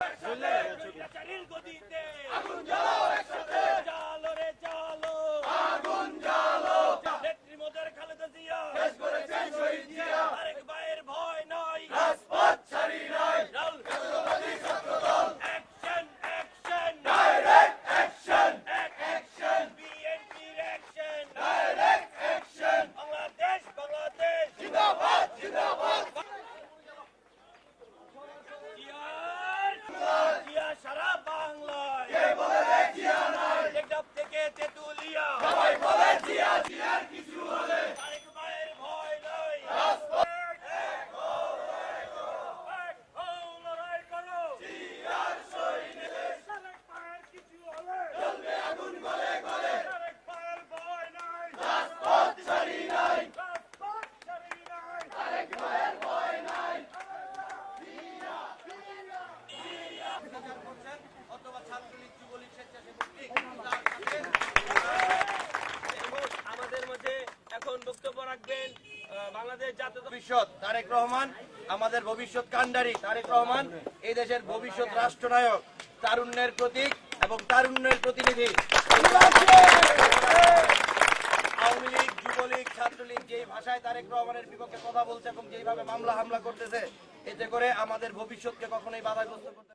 স্বৈরাচারীর গদিতে জালো বক্তব্য রাখবেন বাংলাদেশ জাতীয় ভবিষ্যৎ, তারেক রহমান, আমাদের ভবিষ্যৎ কান্ডারি তারেক রহমান, এই দেশের ভবিষ্যৎ রাষ্ট্রনায়ক তারুণ্যের প্রতীক এবং তারুণ্যের প্রতিনিধি। আওয়ামী লীগ, যুবলীগ, ছাত্রলীগ যেই ভাষায় তারেক রহমানের বিপক্ষে কথা বলছে এবং যেইভাবে মামলা হামলা করতেছে, এতে করে আমাদের ভবিষ্যৎকে কখনোই বাধাগ্রস্ত করতে